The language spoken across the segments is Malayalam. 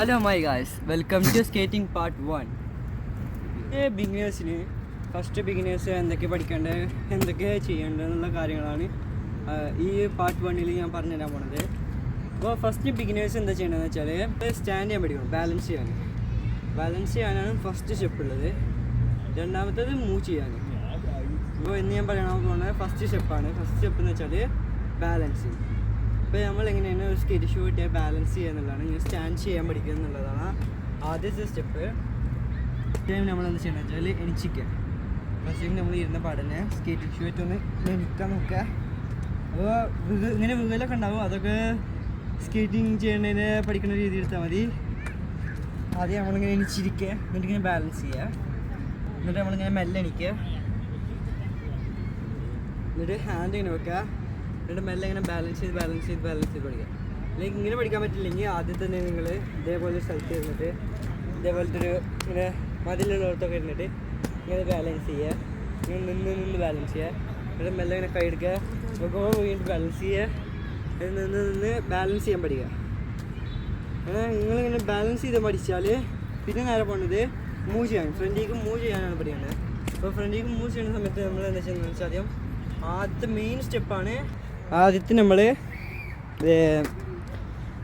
Hello my guys welcome to skating part one ബിഗിനേഴ്സിന് first beginners എന്തൊക്കെ പഠിക്കേണ്ടത് എന്തൊക്കെ ചെയ്യേണ്ടതെന്നുള്ള കാര്യങ്ങളാണ് ഈ പാർട്ട് വണ്ണിൽ ഞാൻ പറഞ്ഞുതരാൻ പോണത്. അപ്പോൾ ഫസ്റ്റ് ബിഗിനേഴ്സ് എന്താ ചെയ്യേണ്ടതെന്ന് വെച്ചാൽ സ്റ്റാൻഡ് ചെയ്യാൻ പഠിക്കണം ബാലൻസ് ചെയ്യാൻ. ബാലൻസ് ചെയ്യാനാണ് ഫസ്റ്റ് സ്റ്റെപ്പ് ഉള്ളത്. രണ്ടാമത്തേത് മൂവ് ചെയ്യാൻ. അപ്പോൾ ഇന്ന് ഞാൻ പറയാൻ പോകുന്നത് ഫസ്റ്റ് സ്റ്റെപ്പാണ് ഫസ്റ്റ് സ്റ്റെപ്പ് എന്ന് വെച്ചാൽ ബാലൻസിങ് ഇപ്പോൾ നമ്മൾ എങ്ങനെയാണ് ഒരു സ്കേറ്റ് ഷൂ കിട്ടിയാൽ ബാലൻസ് ചെയ്യുക എന്നുള്ളതാണ്. ഇങ്ങനെ സ്റ്റാൻഡ് ചെയ്യാൻ പഠിക്കുക എന്നുള്ളതാണ് ആദ്യത്തെ സ്റ്റെപ്പ് ടൈം നമ്മൾ എന്ത് ചെയ്യണം വെച്ചാൽ എണിച്ചിക്കുക ഫസ്റ്റ് നമ്മൾ ഇരുന്ന പാടനെ സ്കേറ്റ് ഷൂ ആയിട്ട് ഒന്ന് നിൽക്കാൻ നോക്കുക. അപ്പോൾ ഇങ്ങനെ വികലൊക്കെ ഉണ്ടാവും. അതൊക്കെ സ്കേറ്റിംഗ് ചെയ്യുന്നതിന് പഠിക്കുന്ന രീതി എടുത്താൽ മതി. ആദ്യം നമ്മളിങ്ങനെ എണിച്ചിരിക്കുക എന്നിട്ട് ഇങ്ങനെ ബാലൻസ് ചെയ്യുക. എന്നിട്ട് നമ്മളിങ്ങനെ മെല്ലെ എണിക്കുക. എന്നിട്ട് ഹാൻഡ് ഇങ്ങനെ വെക്കുക. എന്നിട്ട് മെല്ലെ ഇങ്ങനെ ബാലൻസ് ചെയ്ത് ബാലൻസ് ചെയ്ത് ബാലൻസ് ചെയ്ത് പഠിക്കുക അല്ലെങ്കിൽ ഇങ്ങനെ പഠിക്കാൻ പറ്റില്ലെങ്കിൽ ആദ്യം തന്നെ നിങ്ങൾ ഇതേപോലെ സ്ഥലത്ത് ഇരുന്നിട്ട് ഇതേപോലത്തെ ഒരു ഇങ്ങനെ മതിലുള്ളവർക്കൊക്കെ ഇരുന്നിട്ട് ഇങ്ങനെ ബാലൻസ് ചെയ്യുക. ഇങ്ങനെ നിന്ന് നിന്ന് ബാലൻസ് ചെയ്യുക. എന്നിട്ട് മെല്ലെ ഇങ്ങനെ കൈ എടുക്കുക. വീണ്ടും ബാലൻസ് ചെയ്യുക. നിന്ന് നിന്ന് ബാലൻസ് ചെയ്യാൻ പഠിക്കുക. അങ്ങനെ നിങ്ങളിങ്ങനെ ബാലൻസ് ചെയ്ത് പഠിച്ചാൽ പിന്നെ നേരെ പോണത് മൂവ് ചെയ്യാൻ ഫ്രണ്ടിലേക്ക് മൂവ് ചെയ്യാനാണ് പഠിക്കുന്നത് അപ്പോൾ ഫ്രണ്ടിലേക്ക് മൂവ് ചെയ്യുന്ന സമയത്ത് നമ്മൾ എന്താ ചെയ്യുന്നത് വെച്ചാൽ ആദ്യം ആദ്യത്തെ മെയിൻ സ്റ്റെപ്പാണ് ആദ്യത്തെ നമ്മൾ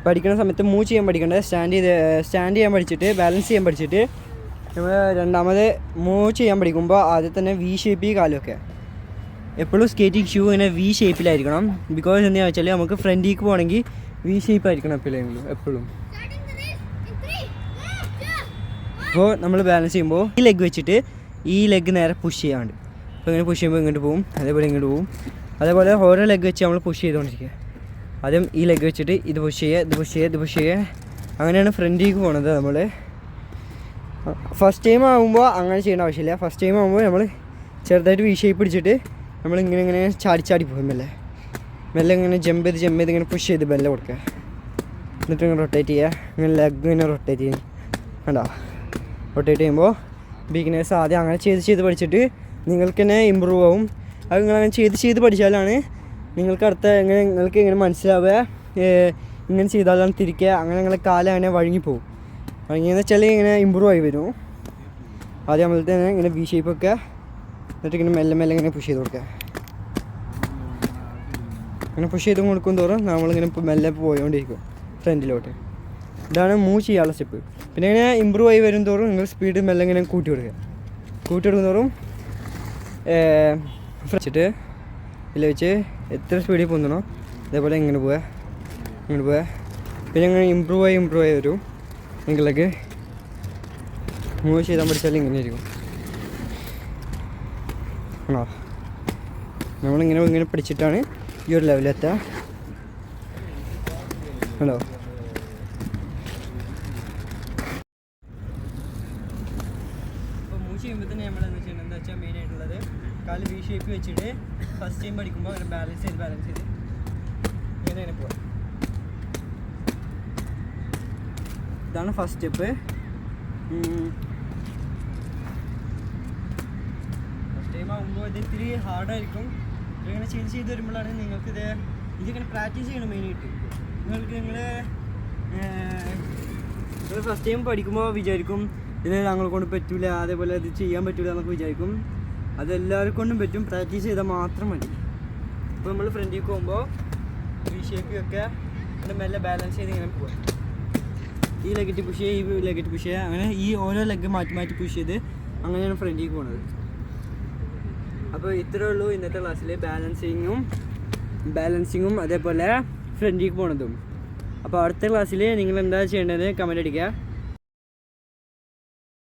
പഠിക്കുന്ന സമയത്ത് മൂവ് ചെയ്യാൻ പഠിക്കേണ്ടത് സ്റ്റാൻഡ് ചെയ്ത് സ്റ്റാൻഡ് ചെയ്യാൻ പഠിച്ചിട്ട് ബാലൻസ് ചെയ്യാൻ പഠിച്ചിട്ട് നമ്മൾ രണ്ടാമത് മൂവ് ചെയ്യാൻ പഠിക്കുമ്പോൾ ആദ്യം തന്നെ വി ഷേപ്പ് കാലമൊക്കെ എപ്പോഴും സ്കേറ്റിംഗ് ഷൂ ഇങ്ങനെ വി ഷേപ്പിലായിരിക്കണം ബിക്കോസ് എന്താണെന്ന് വെച്ചാൽ നമുക്ക് ഫ്രണ്ടിലേക്ക് പോകണമെങ്കിൽ വി ഷേപ്പ് ആയിരിക്കണം എപ്പോഴെങ്കിലും എപ്പോഴും. അപ്പോൾ നമ്മൾ ബാലൻസ് ചെയ്യുമ്പോൾ ഈ ലെഗ് വെച്ചിട്ട് ഈ ലെഗ് നേരെ പുഷ് ചെയ്യാണ്ട് അപ്പോൾ ഇങ്ങനെ പുഷ് ചെയ്യുമ്പോൾ ഇങ്ങോട്ട് പോകും അതേപോലെ ഇങ്ങോട്ട് പോകും അതേപോലെ ഓരോ ലെഗ് വെച്ച് നമ്മൾ പുഷ് ചെയ്തുകൊണ്ടിരിക്കുക. ആദ്യം ഈ ലെഗ് വെച്ചിട്ട് ഇത് പുഷ് ചെയ്യുക ഇത് പുഷ് ചെയ്യുക ഇത് പുഷ് ചെയ്യുക. അങ്ങനെയാണ് ഫ്രണ്ടിലേക്ക് പോണത് നമ്മൾ ഫസ്റ്റ് ടൈം ആകുമ്പോൾ അങ്ങനെ ചെയ്യേണ്ട ആവശ്യമില്ല. ഫസ്റ്റ് ടൈം ആകുമ്പോൾ നമ്മൾ ചെറുതായിട്ട് വി ഷേപ്പ് പിടിച്ചിട്ട് നമ്മൾ ഇങ്ങനെ ഇങ്ങനെ ചാടി ചാടി പോകും മെല്ലെ. മെല്ലെ ഇങ്ങനെ ജമ്പ് ചെയ്ത് ജമ്പ് ചെയ്ത് ഇങ്ങനെ പുഷ് ചെയ്ത് മെല്ലെ കൊടുക്കുക. എന്നിട്ട് ഇങ്ങനെ റൊട്ടേറ്റ് ചെയ്യുക. ഇങ്ങനെ ലെഗ് ഇങ്ങനെ റൊട്ടേറ്റ് ചെയ്യും കണ്ടോ? റൊട്ടേറ്റ് ചെയ്യുമ്പോൾ ബിഗിനേഴ്സ് ആദ്യം അങ്ങനെ ചെയ്ത് ചെയ്ത് പഠിച്ചിട്ട് നിങ്ങൾക്ക് തന്നെ ഇമ്പ്രൂവ് ആവും. അത് നിങ്ങൾ അങ്ങനെ ചെയ്ത് ചെയ്ത് പഠിച്ചാലാണ് നിങ്ങൾക്ക് അടുത്ത എങ്ങനെ നിങ്ങൾക്ക് എങ്ങനെ മനസ്സിലാവുക ഇങ്ങനെ ചെയ്താലാണ് തിരിക്കുക അങ്ങനെ നിങ്ങളെ കാലം അങ്ങനെ വഴങ്ങി പോകും വഴങ്ങിയെന്ന് വെച്ചാൽ ഇങ്ങനെ ഇമ്പ്രൂവ് ആയി വരും. ആദ്യം നമ്മൾ തന്നെ ഇങ്ങനെ വി ഷേപ്പ് ഒക്കെ എന്നിട്ട് ഇങ്ങനെ മെല്ലെ മെല്ലെ ഇങ്ങനെ പുഷ് ചെയ്ത് കൊടുക്കുക. അങ്ങനെ പുഷ് ചെയ്ത് കൊടുക്കും തോറും നമ്മളിങ്ങനെ മെല്ലെ പോയോണ്ടിരിക്കും ഫ്രണ്ടിലോട്ട് ഇതാണ് മൂവ് ചെയ്യാനുള്ള സ്റ്റെപ്പ് പിന്നെ ഇങ്ങനെ ഇമ്പ്രൂവ് ആയി വരും തോറും നിങ്ങൾ സ്പീഡ് മെല്ലെ ഇങ്ങനെ കൂട്ടി കൊടുക്കുക. കൂട്ടി കൊടുക്കും തോറും വെച്ചിട്ട് ഇതിൽ വെച്ച് എത്ര സ്പീഡിൽ പൊന്തണോ അതേപോലെ ഇങ്ങനെ പോവുക. ഇങ്ങനെ പോവുക. പിന്നെ ഇങ്ങനെ ഇമ്പ്രൂവ് ആയി ഇമ്പ്രൂവ് ആയി വരും. നിങ്ങളൊക്കെ മൂവ് ചെയ്താൽ പഠിച്ചാൽ ഇങ്ങനെ ആയിരിക്കും. ആണോ? നമ്മളിങ്ങനെ ഇങ്ങനെ പഠിച്ചിട്ടാണ് ഈ ഒരു ലെവലെത്തുക ഹലോ ചെയ്യുമ്പോൾ തന്നെ നമ്മൾ എന്താ വെച്ചാൽ മെയിൻ ആയിട്ടുള്ളത്? കാൽ വി ഷേപ്പ് വെച്ചിട്ട് ഫസ്റ്റ് ടൈം പഠിക്കുമ്പോൾ അങ്ങനെ ബാലൻസ് ചെയ്ത് ബാലൻസ് ചെയ്ത്. ഇങ്ങനെ അങ്ങനെ പോവാം. ഇതാണ് ഫസ്റ്റ് സ്റ്റെപ്പ് ഫസ്റ്റ് ടൈം ആകുമ്പോൾ ഇത് ഇത്തിരി ഹാർഡായിരിക്കും ഇങ്ങനെ ചെയ്ത് ചെയ്ത് വരുമ്പോഴാണ് നിങ്ങൾക്കിത് ഇതിങ്ങനെ പ്രാക്ടീസ് ചെയ്യണം മെയിനായിട്ട് നിങ്ങൾക്ക് നിങ്ങൾ ഫസ്റ്റ് ടൈം പഠിക്കുമ്പോൾ വിചാരിക്കും ഇത് ഞങ്ങളെ കൊണ്ട് പറ്റൂല അതേപോലെ ഇത് ചെയ്യാൻ പറ്റൂല എന്നൊക്കെ വിചാരിക്കും. അത് എല്ലാവരെ കൊണ്ടും പറ്റും. പ്രാക്ടീസ് ചെയ്താൽ മാത്രം മതി. ഇപ്പോൾ നമ്മൾ ഫ്രണ്ടിൽ പോകുമ്പോൾ വി ഷേപ്പിയൊക്കെ മെല്ലെ ബാലൻസ് ചെയ്ത് ഇങ്ങനെ പോകും ഈ ലെഗറ്റ് പുഷ് ചെയ്യുക ഈ ലെഗറ്റ് പുഷ് ചെയ്യുക. അങ്ങനെ ഈ ഓരോ ലെഗ് മാറ്റി മാറ്റി പുഷ് ചെയ്ത് അങ്ങനെയാണ് ഫ്രണ്ടിൽ പോകുന്നത് അപ്പോൾ ഇത്രേ ഉള്ളൂ ഇന്നത്തെ ക്ലാസ്സിൽ ബാലൻസിങ്ങും ബാലൻസിങ്ങും അതേപോലെ ഫ്രണ്ടിലേക്ക് പോണതും. അപ്പോൾ അടുത്ത ക്ലാസ്സിൽ നിങ്ങൾ എന്താ ചെയ്യേണ്ടത് കമന്റ് അടിക്കുക.